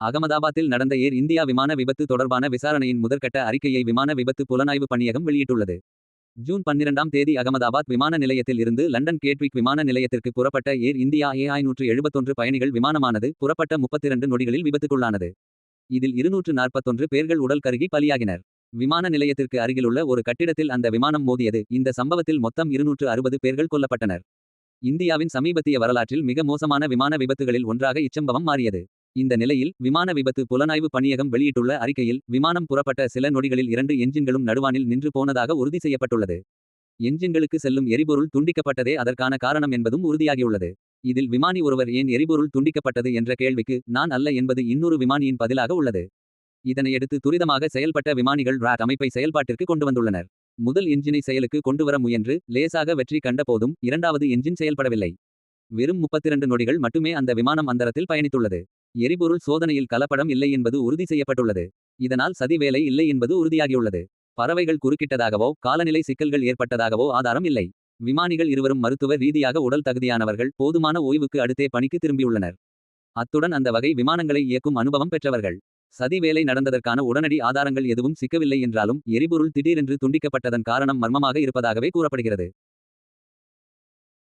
அகமதாபாத்தில் நடந்த ஏர் இந்தியா விமான விபத்து தொடர்பான விசாரணையின் முதற்கட்ட அறிக்கையை விமான விபத்து புலனாய்வு பணியகம் வெளியிட்டுள்ளது. ஜூன் பன்னிரெண்டாம் தேதி அகமதாபாத் விமான நிலையத்தில் இருந்து லண்டன் கேட்விக் விமான நிலையத்திற்கு புறப்பட்ட ஏர் இந்தியா ஏ ஐநூற்று எழுபத்தொன்று பயணிகள் விமானமானது புறப்பட்ட முப்பத்திரண்டு நொடிகளில் விபத்துக்குள்ளானது. இதில் இருநூற்று நாற்பத்தொன்று பேர்கள் உடல் கருகி பலியாகினர். விமான நிலையத்திற்கு அருகிலுள்ள ஒரு கட்டிடத்தில் அந்த விமானம் மோதியது. இந்த சம்பவத்தில் மொத்தம் இருநூற்று அறுபது பேர்கள் கொல்லப்பட்டனர். இந்தியாவின் சமீபத்திய வரலாற்றில் மிக மோசமான விமான விபத்துகளில் ஒன்றாக இச்சம்பவம் மாறியது. இந்த நிலையில் விமான விபத்து புலனாய்வு பணியகம் வெளியிட்டுள்ள அறிக்கையில் விமானம் புறப்பட்ட சில நொடிகளில் இரண்டு எஞ்சின்களும் நடுவானில் நின்று போனதாக உறுதி செய்யப்பட்டுள்ளது. எஞ்சின்களுக்கு செல்லும் எரிபொருள் துண்டிக்கப்பட்டதே அதற்கான காரணம் என்பதும் உறுதியாகியுள்ளது. இதில் விமானி ஒருவர் ஏன் எரிபொருள் துண்டிக்கப்பட்டது என்ற கேள்விக்கு நான் அல்ல என்பது இன்னொரு விமானியின் பதிலாக உள்ளது. இதனையடுத்து துரிதமாக செயல்பட்ட விமானிகள் ராட் அமைப்பை செயல்பாட்டிற்கு கொண்டு வந்துள்ளனர். முதல் எஞ்சினை செயலுக்கு கொண்டுவர முயன்று லேசாக வெற்றி கண்ட போதும் இரண்டாவது எஞ்சின் செயல்படவில்லை. வெறும் முப்பத்திரண்டு நொடிகள் மட்டுமே அந்த விமானம் அந்தரத்தில் பயணித்துள்ளது. எரிபொருள் சோதனையில் கலப்படம் இல்லை என்பது உறுதி செய்யப்பட்டுள்ளது. இதனால் சதி வேலை இல்லை என்பது உறுதியாகியுள்ளது. பறவைகள் குறுக்கிட்டதாகவோ காலநிலை சிக்கல்கள் ஏற்பட்டதாகவோ ஆதாரம் இல்லை. விமானிகள் இருவரும் மருத்துவ ரீதியாக உடல் தகுதியானவர்கள் போதுமான ஓய்வுக்கு அடுத்தே பணிக்கு திரும்பியுள்ளனர். அத்துடன் அந்த வகை விமானங்களை இயக்கும் அனுபவம் பெற்றவர்கள். சதி வேலை நடந்ததற்கான உடனடி ஆதாரங்கள் எதுவும் சிக்கவில்லை என்றாலும் எரிபொருள் திடீரென்று துண்டிக்கப்பட்டதன் காரணம் மர்மமாக இருப்பதாகவே கூறப்படுகிறது.